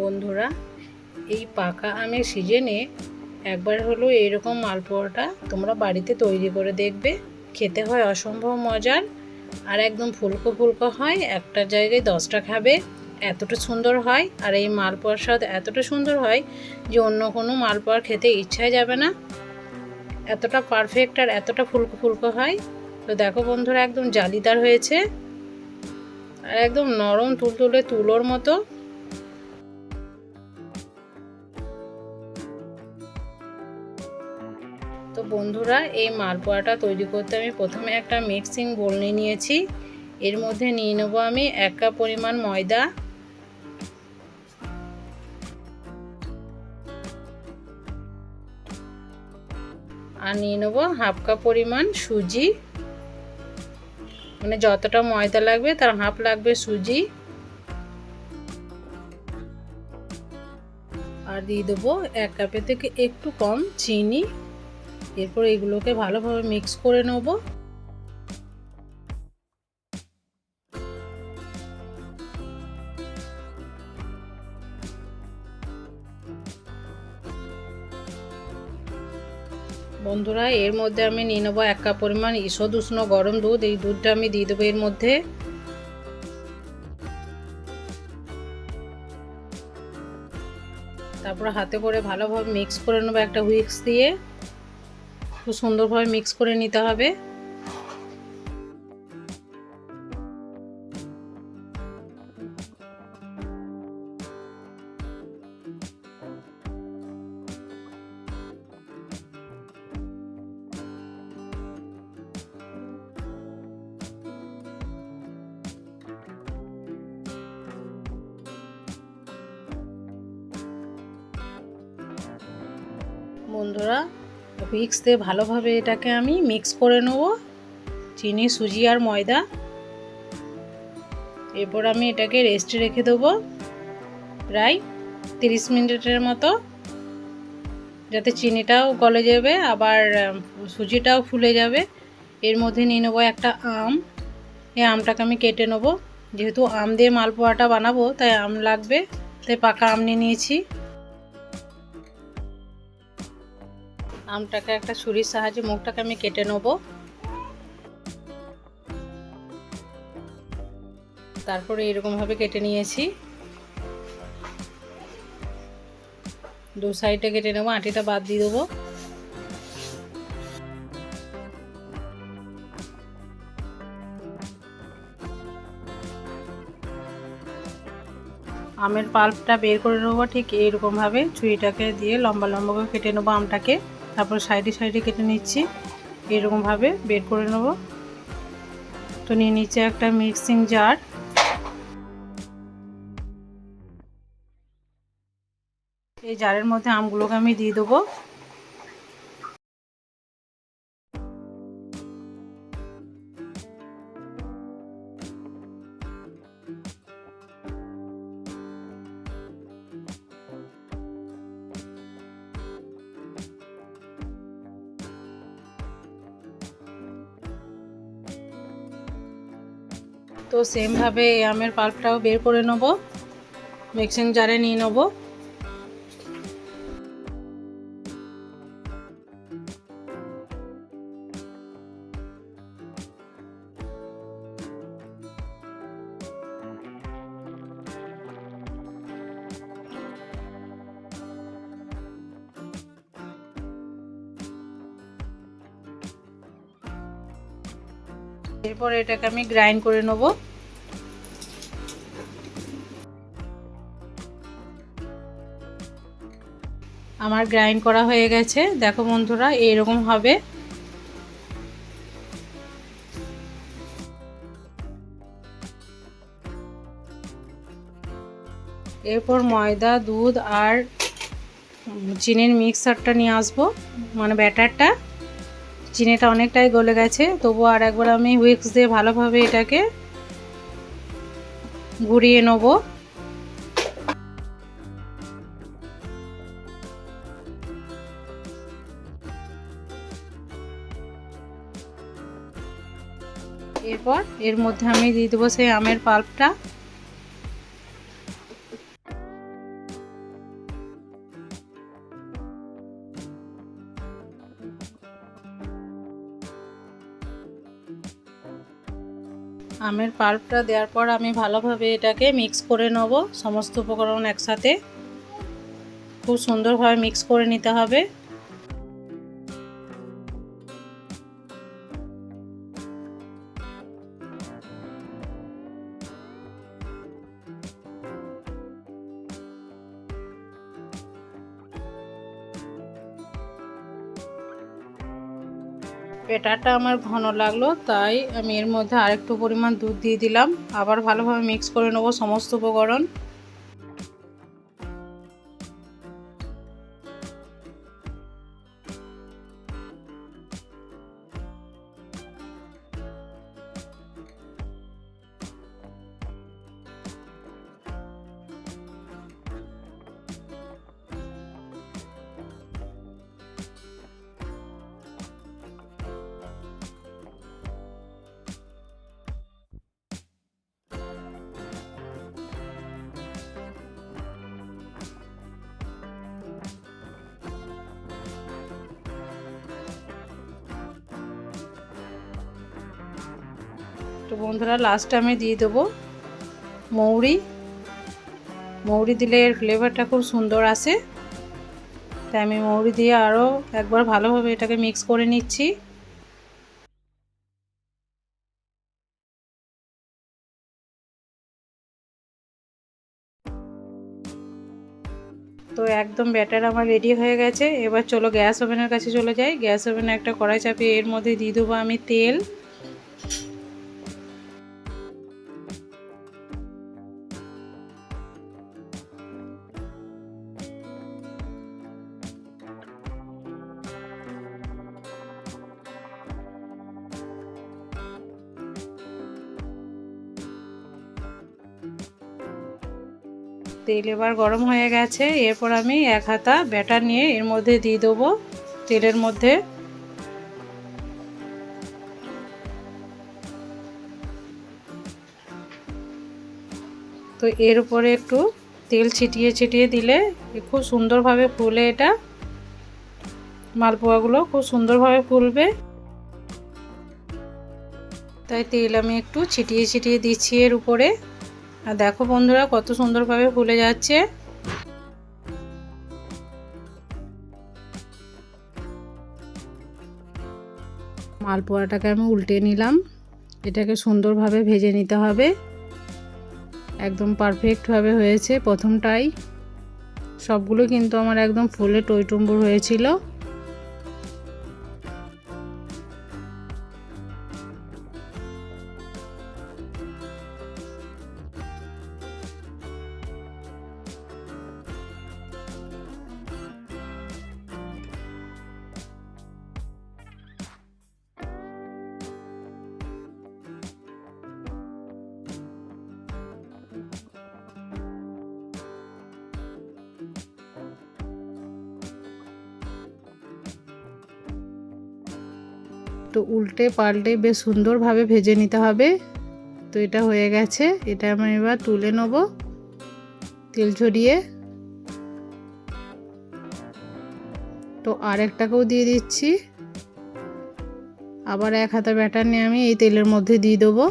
বন্ধুরা, এই পাকা আমের সিজনে একবার হলো এইরকম মালপোয়াটা তোমরা বাড়িতে তৈরি করে দেখবে। খেতে হয় অসম্ভব মজার আর একদম ফুলকো ফুলকো হয়, একটা জায়গায় দশটা খাবে, এতটা সুন্দর হয়। আর এই মালপোয়ার স্বাদ এতটা সুন্দর হয় যে অন্য কোনো মালপোয়ার খেতে ইচ্ছাই যাবে না। এতটা পারফেক্ট আর এতটা ফুলকো ফুলকো হয়। তো দেখো বন্ধুরা, একদম জালিদার হয়েছে। আর একদম নরম তুলতুলে তুলোর মতো। বন্ধুরা, এই মালপোয়াটা তৈরি করতে আমি প্রথমে একটা মিক্সিং বোল নিয়ে নিয়েছি। এর মধ্যে নিয়ে নেব আমি এক কাপ পরিমাণ ময়দা। আর নিয়ে নেব হাফ কাপ পরিমাণ সুজি। মানে যতটা ময়দা লাগবে তার হাফ লাগবে সুজি। আর দিয়ে দেবো এক কাপের থেকে একটু কম চিনি। এরপর এগুলোকে ভালোভাবে মিক্স করে নেব। বন্ধুরা, এর মধ্যে আমি নিয়ে নেব এক কাপ পরিমাণ ঈষদ উষ্ণ গরম দুধ। এই দুধটা আমি দিয়ে দেবো এর মধ্যে। তারপর হাতে করে ভালোভাবে মিক্স করে নেব একটা হুইক্স দিয়ে। খুব সুন্দরভাবে মিক্স করে নিতে হবে। বন্ধুরা হুইক্স দিয়ে ভালোভাবে এটাকে আমি মিক্স করে নেব। চিনি, সুজি আর ময়দা। এরপর আমি এটাকে রেস্টে রেখে দেবো প্রায় তিরিশ মিনিটের মতো। যাতে চিনিটাও গলে যাবে, আবার সুজিটাও ফুলে যাবে। এর মধ্যে নিয়ে নেব একটা আম। এই আমটাকে আমি কেটে নেব। যেহেতু আম দিয়ে মালপোয়াটা বানাবো, তাই আম লাগবে। তাই পাকা আম নিয়ে নিয়েছি। আমটাকে একটা ছুরির সাহায্যে মুখটাকে আমি কেটে নেব। তারপরে এরকমভাবে কেটে নিয়েছি। দু সাইডে কেটে নেব, আটিটা বাদ দিয়ে দেবো। আমের পাল্পটা বের করে নেব, ঠিক এইরকমভাবে ছুরিটাকে দিয়ে লম্বা লম্বা করে কেটে নেব আমটাকে। তারপর সাইডে সাইডে কেটে নিচ্ছি। এরকমভাবে বের করে নেব। তো নিয়ে নিচে একটা মিক্সিং জার। এই জারের মধ্যে আমগুলোকে আমি দিয়ে দেবো। তো সেমভাবে এই আমের পাল্পটাও বের করে নেব। মিক্সিং জারে নিয়ে নেব। এরপর এটাকে আমি গ্রাইন্ড করে নেব। আমার গ্রাইন্ড করা হয়ে গেছে। দেখো বন্ধুরা, এইরকম হবে। এরপর ময়দা, দুধ আর চিনির মিক্সারটা নিয়ে আসব মানে ব্যাটারটা। চিনিটা অনেকটাই গলে গেছে তবু আর একবার আমি উইক্স দিয়ে ভালোভাবে এটাকে গুঁড়িয়ে নেব। এরপর এর মধ্যে আমি দিয়ে দেবো সেই আমের পাল্পটা। আমের পাল্পটা দেওয়ার পর আমি ভালোভাবে এটাকে মিক্স করে নেব, সমস্ত উপকরণ একসাথে। খুব সুন্দরভাবে মিক্স করে নিতে হবে। ব্যাটারটা আমার ঘন লাগল, তাই আমি এর মধ্যে আরেকটু পরিমাণ দুধ দিয়ে দিলাম। আবার ভালোভাবে মিক্স করে নেব সমস্ত উপকরণ। তো বন্ধুরা লাস্টে আমি দিয়ে দেবো মৌরি। মৌরি দিলে এর ফ্লেভারটা খুব সুন্দর আসে। তাই আমি মৌরি দিয়ে আরও একবার ভালোভাবে এটাকে মিক্স করে নিচ্ছি। তো একদম ব্যাটার আমার রেডি হয়ে গেছে। এবার চলো গ্যাস ওভেনের কাছে চলে যাই। গ্যাস ওভেনে একটা কড়াই চাপিয়ে এর মধ্যে দিয়ে দেবো আমি তেল। তেল এবার গরম হয়ে গেছে। এরপর আমি এক হাতা ব্যাটার নিয়ে এর মধ্যে দিয়ে দেবো তেলের মধ্যে। তো এর উপরে একটু তেল ছিটিয়ে ছিটিয়ে দিলে খুব সুন্দরভাবে ফুলে এটা। মালপোয়াগুলো খুব সুন্দরভাবে ফুলবে। তাই তেল আমি একটু ছিটিয়ে ছিটিয়ে দিচ্ছি এর উপরে। আর দেখো বন্ধুরা, কত সুন্দরভাবে ফুলে যাচ্ছে। মালপোয়াটাকে আমি উল্টে নিলাম। এটাকে সুন্দরভাবে ভেজে নিতে হবে। একদম পারফেক্টভাবে হয়েছে প্রথমটাই। সবগুলো কিন্তু আমার একদম ফুলে টইটুম্বুর হয়েছিল। তো উল্টে পাল্টে বেশ সুন্দরভাবে ভেজে নিতে হবে। তো এটা হয়ে গেছে। এটা আমি এবার তুলে নেব তেল ছড়িয়ে তো আরেকটাকেও দিয়ে দিচ্ছি। আবার এক হাতা ব্যাটার নিয়ে আমি এই তেলের মধ্যে দিয়ে দেবো।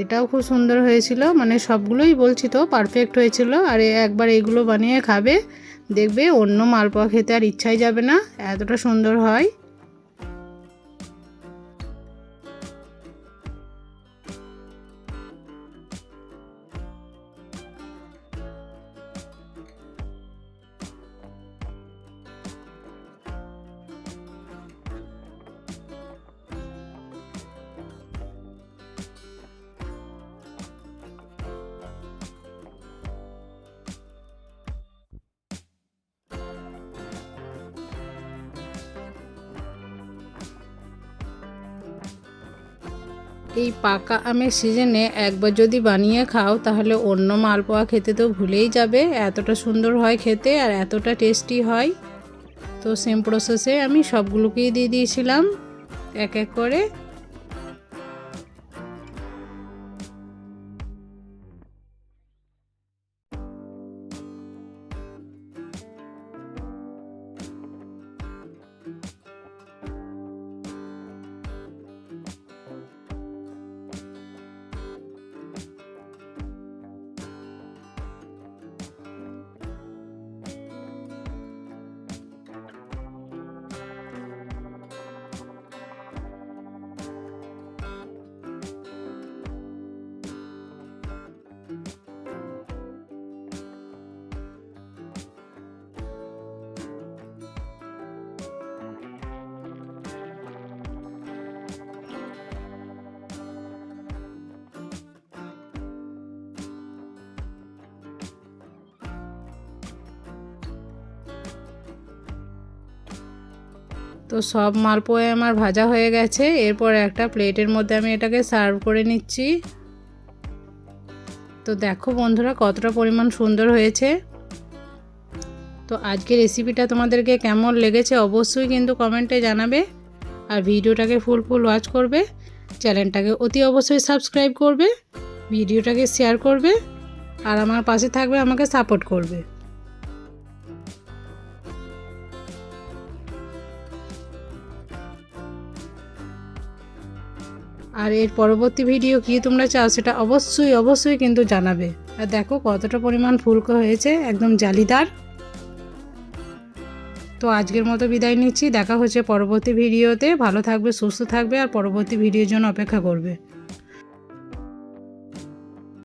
এটাও খুব সুন্দর হয়েছিল। মানে সবগুলোই বলছি তো পারফেক্ট হয়েছিল। আর একবার এগুলো বানিয়ে খাবে। দেখবে অন্য মালপোয়া খেতে আর ইচ্ছাই যাবে না এতটা সুন্দর হয়। এই পাকা আমের সিজনে একবার যদি বানিয়ে খাও, তাহলে অন্য মালপোয়া খেতে তো ভুলেই যাবে। এতটা সুন্দর হয় খেতে আর এতটা টেস্টি হয়। তো সেম প্রসেসে আমি সবগুলোকেই দিয়ে দিয়েছিলাম। এক এক করে তো সব মালপোয়া আমার ভাজা হয়ে গেছে। এরপর একটা প্লেটের মধ্যে আমি এটাকে সার্ভ করে নিচ্ছি। তো দেখো বন্ধুরা, কতটা পরিমাণ সুন্দর হয়েছে। তো আজকে রেসিপিটা তোমাদেরকে কেমন লেগেছে অবশ্যই কিন্তু কমেন্টে জানাবে। আর ভিডিওটাকে ফুল ফুল ওয়াচ করবে। চ্যানেলটাকে অতি অবশ্যই সাবস্ক্রাইব করবে। ভিডিওটাকে শেয়ার করবে। আর আমার পাশে থাকবে, আমাকে সাপোর্ট করবে। আর এর পরবর্তী ভিডিও কি তোমরা চাও সেটা অবশ্যই অবশ্যই কিন্তু জানাবে। আর দেখো কতটা পরিমাণ ফুলকো হয়েছে, একদম জালিদার। তো আজকের মতো বিদায় নিচ্ছি, দেখা হচ্ছে পরবর্তী ভিডিওতে। ভালো থাকবে, সুস্থ থাকবে, আর পরবর্তী ভিডিওর জন্য অপেক্ষা করবে।